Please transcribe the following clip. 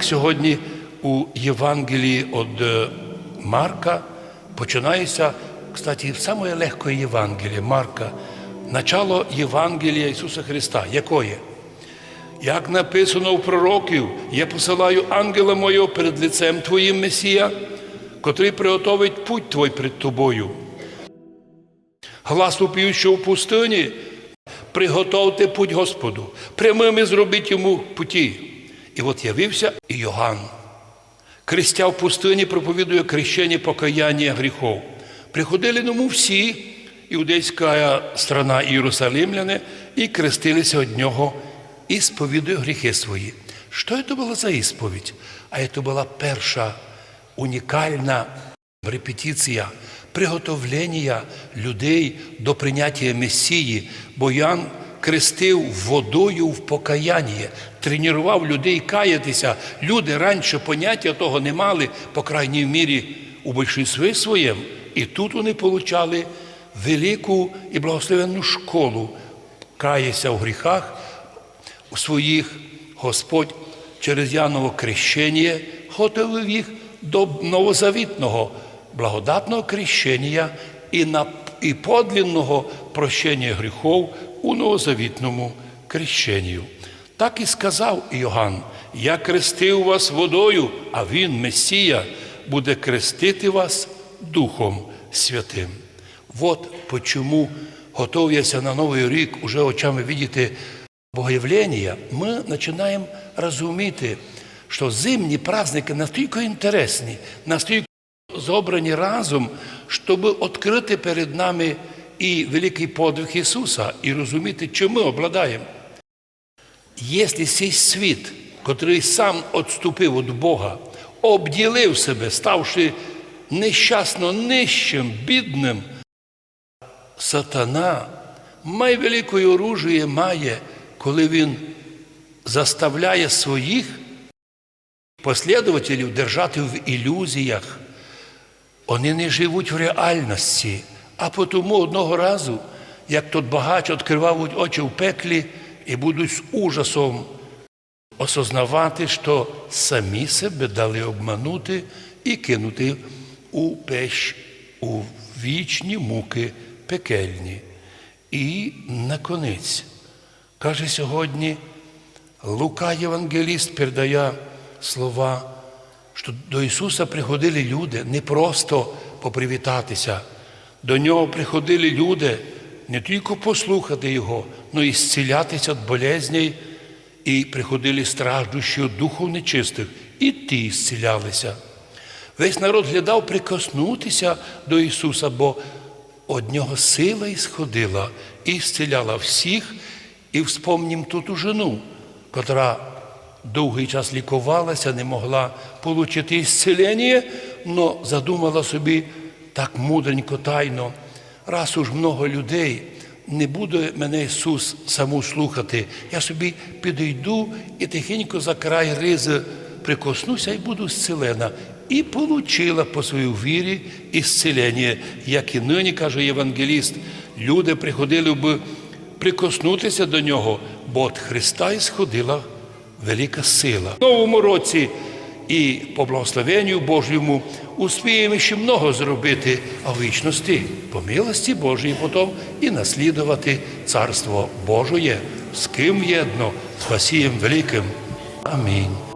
Сьогодні у Євангелії від е, Марка починається, кстати, саме легке Євангеліє Марка, начало Євангелія Ісуса Христа. Якої? Як написано у пророків, я посилаю ангела мого перед лицем Твоїм Месія, котрий приготовить путь Твой перед тобою. Глас вопіючого в пустині, приготовте путь Господу, прямими зробіть йому путі. І от явився і Йоганн. Крестя в пустині проповідує крещення покаяння гріхов. Приходили ньому всі, іудейська страна Єрусалимляни, і крестилися від нього, і сповідує гріхи свої. Що це була за ісповідь? А це була перша унікальна репетиція приготовлення людей до прийняття Месії, бо Ян крестив водою в покаяння, тренував людей каятися. Люди раніше поняття того не мали, по крайній мірі, у більшинстві своєму. І тут вони получали велику і благословенну школу. Кається в гріхах у своїх Господь через Яново крещення готовив їх до новозавітного благодатного крещення і, на, і подлінного прощення гріхов у новозавітному крещенню. Так і сказав Іоганн, я крестив вас водою, а він, Месія, буде крестити вас Духом Святим. Вот почему, готовяся на Новий рік, уже очами видіти Богоявлення, ми починаємо розуміти, що зимні праздники настільки інтересні, настільки зобрані разом, щоб відкрити перед нами і великий подвиг Ісуса, і розуміти, чим ми обладаємо. Якщо цей світ, котрий сам відступив від Бога, обділив себе, ставши нещасно нижчим, бідним, сатана найвеликої оружіє має, коли він заставляє своїх послідователів держати в ілюзіях. Вони не живуть в реальності. А тому одного разу, як тот багач відкривав очі в пеклі і будуть з ужасом осознавати, що самі себе дали обманути і кинути у пещ, у вічні муки пекельні. І наконець, каже сьогодні, Лука Євангеліст передає слова, що до Ісуса приходили люди не просто попривітатися, до Нього приходили люди не тільки послухати Його, але й зцілятися від болезней, і приходили страждущі від духов нечистих, і ті зцілялися. Весь народ глядав прикоснутися до Ісуса, бо од Нього сила ісходила і зціляла всіх, і вспомнім тут у жену, котра довгий час лікувалася, не могла отримати ісцілення, але задумала собі так мудренько, тайно, раз уж много людей, не буде мене Ісус саму слухати, я собі підійду і тихенько за край ризи прикоснуся і буду зцілена. І получила по своїй вірі ісцілення, як і нині, каже євангеліст, люди приходили б прикоснутися до нього, бо від Христа ісходила велика сила. В новому році і по благословенню Божому успіємо ще много зробити, а в вічності по милості Божої потім і наслідувати Царство Божоє, з ким єдно, спасієм Великим. Амінь.